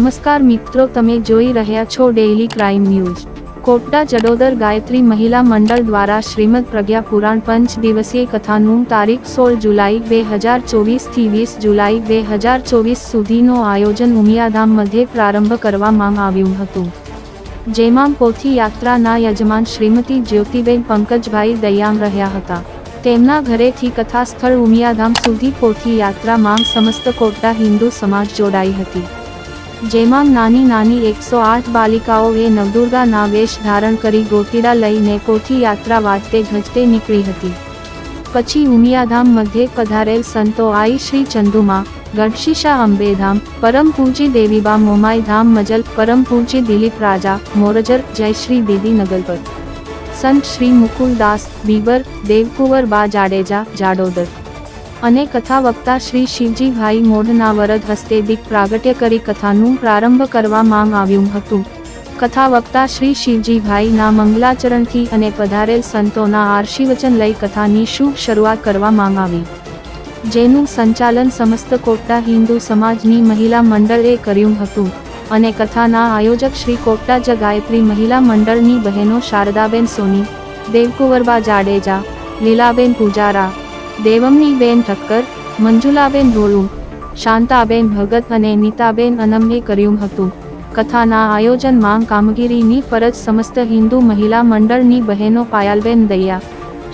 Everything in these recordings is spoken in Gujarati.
નમસ્કાર મિત્રો, તમે જોઈ રહ્યા છો daily crime news Kotda Jadodar Gayatri Mahila Mandal દ્વારા શ્રીમદ પ્રજ્ઞા પુરાણ પંચ દિવસીય કથાનું તારીખ સોળ જુલાઈ બે હજાર ચોવીસથી વીસ જુલાઈ બે હજાર ચોવીસ સુધીનો આયોજન ઉમિયાધામ મધ્યે પ્રારંભ કરવામાં આવ્યું હતું. જેમાં પોથી યાત્રાના યજમાન શ્રીમતી જ્યોતિબેન પંકજભાઈ દયામ રહ્યા હતા. તેમના ઘરેથી કથા સ્થળ ઉમિયાધામ સુધી પોથી યાત્રામાં સમસ્ત કોટડા હિન્દુ સમાજ જોડાઈ હતી. જેમાં નાની નાની એકસો આઠ બાલિકાઓએ નવદુર્ગાના વેશ ધારણ કરી ગોતીડા લઈને કોઠી યાત્રા વાજતે ગજતે નીકળી હતી. પછી ઉમિયાધામ મધ્યે પધારેલ સંતો આઈ શ્રી ચંદુમા ગઢશીશા અંબેધામ, પરમ પૂજી દેવીબા મોમાઈ ધામ મજલ, પરમ પૂજી દિલીપ રાજા, મોરજર, જય શ્રી દીદી નગલપત સંત શ્રી મુકુલદાસ, બીબર, દેવકુંવર બા જાડેજા, જાડોદર. અને કથા વક્તા શ્રી શિવજીભાઈ મોઢના વરદ હસ્તે દીપ પ્રાગટ્ય કરી કથાનું પ્રારંભ કરવામાં આવ્યું હતું. કથા વક્તા શ્રી શિવજીભાઈના મંગલાચરણથી અને પધારેલ સંતોના આશીર્વચન લઈ કથાની શુભ શરૂઆત કરવામાં આવી. જેનું સંચાલન સમસ્ત કોટા હિન્દુ સમાજની મહિલા મંડળે કર્યું હતું અને કથાના આયોજક શ્રી કોટા જ ગાયત્રી મહિલા મંડળની બહેનો શારદાબેન સોની, દેવકુંવરબા જાડેજા, લીલાબેન પૂજારા દેવમનીબેન ઠક્કર, મંજુલાબેન રોલું શાંતાબેન ભગત અને નીતાબેન અનમને કર્યું હતું. કથાના આયોજનમાં કામગીરીની ફરજ સમસ્ત હિન્દુ મહિલા મંડળની બહેનો પાયલબેન દૈયા,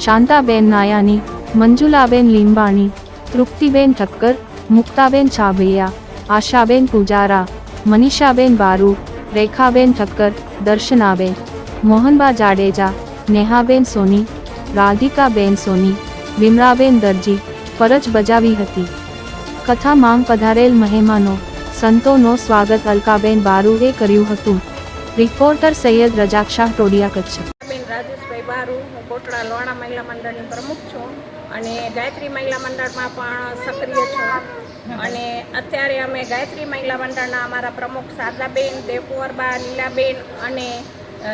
શાંતાબેન નાયાની, મંજુલાબેન લીંબાણી, તૃપ્તિબેન ઠક્કર, મુક્તાબેન છાભૈયા, આશાબેન પૂજારા, મનીષાબેન બારુ, રેખાબેન ઠક્કર, દર્શનાબેન, મોહનબા જાડેજા, નેહાબેન સોની, રાધિકાબેન સોની વિમળાબેન દરજી ફરજ બજાવી હતી. કથા માંગ પધારેલ મહેમાનો, સંતોનો સ્વાગત અલકાબેન બારુએ કર્યું હતું. રિપોર્ટર સૈયદ રજાક શાહ ટોડિયા કચ્છ. રાજેશભાઈ બારુ, હું કોટડા લોણા મહિલા મંડળની પ્રમુખ છું અને ગાયત્રી મહિલા મંડળમાં પણ સક્રિય છું. અને અત્યારે અમે ગાયત્રી મહિલા મંડળના અમારા પ્રમુખ શારદાબેન દેવકુંવરબા લીલાબેન અને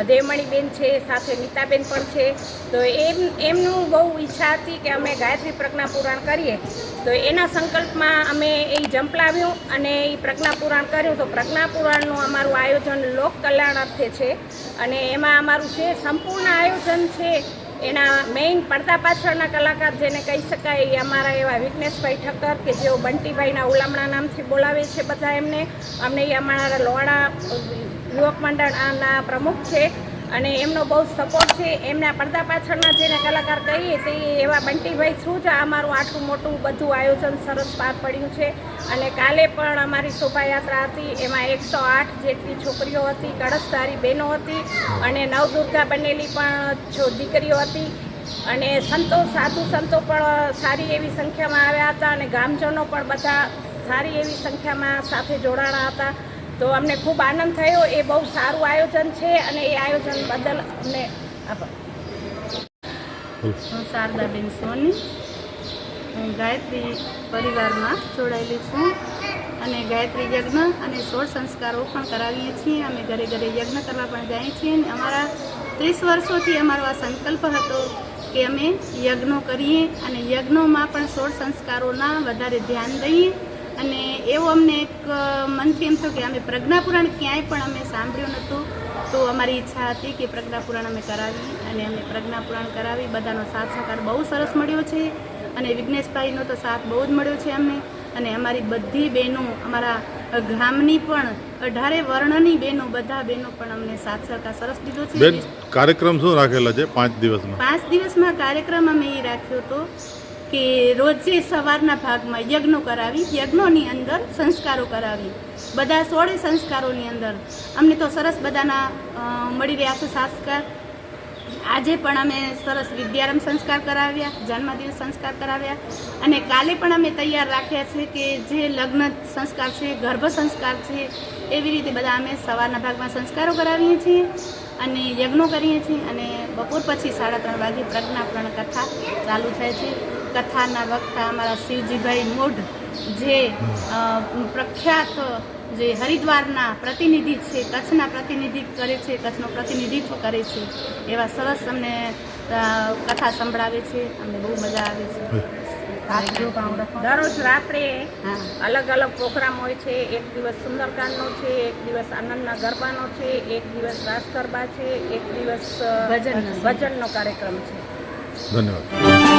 દેવમણીબેન છે, સાથે નીતાબેન પણ છે. તો એમ, એમનું બહુ ઈચ્છા હતી કે અમે ગાયત્રી પ્રજ્ઞા પુરાણ કરીએ. તો એના સંકલ્પમાં અમે એ જંપલાવ્યું અને એ પ્રજ્ઞા પુરાણ કર્યું. તો પ્રજ્ઞા પુરાણનું અમારું આયોજન લોક કલ્યાણ અર્થે છે. અને એમાં અમારું જે સંપૂર્ણ આયોજન છે, એના મેઇન પડદા પાછળના કલાકાર જેને કહી શકાય એ અમારા એવા વિઘ્નેશભાઈ ઠક્કર કે જેઓ બંટીભાઈના ઉલામણા નામથી બોલાવે છે બધા એમને. અમને એ અમારા લોહાણા યુવક મંડળના પ્રમુખ છે અને એમનો બહુ સપોર્ટ છે. એમના પડદા પાછળના જેને કલાકાર કહીએ તે એવા બંટીભાઈ શું આ અમારું આટલું મોટું બધું આયોજન સરસ પાર પડ્યું છે. અને કાલે પણ અમારી શોભાયાત્રા હતી. એમાં એકસો આઠ જેટલી છોકરીઓ હતી, કળશધારી બહેનો હતી અને નવદુર્ગા બનેલી પણ છો દીકરીઓ હતી. અને સંતો, સાધુ સંતો પણ સારી એવી સંખ્યામાં આવ્યા હતા અને ગામજનો પણ બધા સારી એવી સંખ્યામાં સાથે જોડાણા હતા. તો અમને ખૂબ આનંદ થયો. એ બહુ સારું આયોજન છે અને એ આયોજન બદલ અમને આભાર. હું શારદાબેન સોની. હું ગાયત્રી પરિવારમાં જોડાયેલી છું અને ગાયત્રી યજ્ઞ અને સોળ સંસ્કારો પણ કરાવીએ છીએ. અમે ઘરે ઘરે યજ્ઞ કરવા પણ જઈએ છીએ અને અમારા ત્રીસ વર્ષોથી અમારો આ સંકલ્પ હતો કે અમે યજ્ઞો કરીએ અને યજ્ઞોમાં પણ સોળ સંસ્કારોના વધારે ધ્યાન દઈએ. એવું અમને એક મનથી એમ થયું કે અમે પ્રજ્ઞાપુરાણ ક્યાંય પણ અમે સાંભળ્યું નહોતું. તો અમારી ઈચ્છા હતી કે પ્રજ્ઞાપુરાણ અમે કરાવી અને અમે પ્રજ્ઞાપુરાણ કરાવી. બધાનો સાથ સહકાર બહુ સરસ મળ્યો છે અને વિઘ્નેશભાઈનો તો સાથ બહુ જ મળ્યો છે અમને. અને અમારી બધી બહેનો અમારા ગામની પણ અઢારે વર્ણની બહેનો બધા બહેનો પણ અમને સાથ સહકાર સરસ દીધો છે. કાર્યક્રમ શું રાખેલા છે? પાંચ દિવસમાં? પાંચ દિવસમાં કાર્યક્રમ અમે એ રાખ્યો હતો. કે રોજે સવારના ભાગમાં યજ્ઞો કરાવી, યજ્ઞોની અંદર સંસ્કારો કરાવી. બધા સોળે સંસ્કારોની અંદર. અમને તો સરસ બધાના મળી રહ્યા છે સંસ્કાર. આજે પણ અમે સરસ વિદ્યારંભ સંસ્કાર કરાવ્યા, જન્મદિવસ સંસ્કાર કરાવ્યા. અને કાલે પણ અમે તૈયાર રાખ્યા છે કે જે લગ્ન સંસ્કાર છે, ગર્ભ સંસ્કાર છે, એવી રીતે બધા અમે સવારના ભાગમાં સંસ્કારો કરાવીએ છીએ અને યજ્ઞો કરીએ છીએ અને બપોર પછી સાડા ત્રણ વાગે પ્રજ્ઞાપૂર્ણ કથા ચાલુ થાય છે. કથાના વક્તા અમારા શિવજીભાઈ મોઢ જે પ્રખ્યાત જે હરિદ્વારના પ્રતિનિધિ છે કચ્છના પ્રતિનિધિ કરે છે કચ્છનું પ્રતિનિધિત્વ કરે છે એવા સરસ અમને કથા સંભળાવે છે અમને બહુ મજા આવે છે. દરરોજ રાત્રે અલગ અલગ પ્રોગ્રામ હોય છે એક દિવસ સુંદરકાંડનો છે એક દિવસ આનંદના ગરબાનો છે એક દિવસ રાસ ગરબા છે એક દિવસ. ભજનનો કાર્યક્રમ છે. ધન્યવાદ.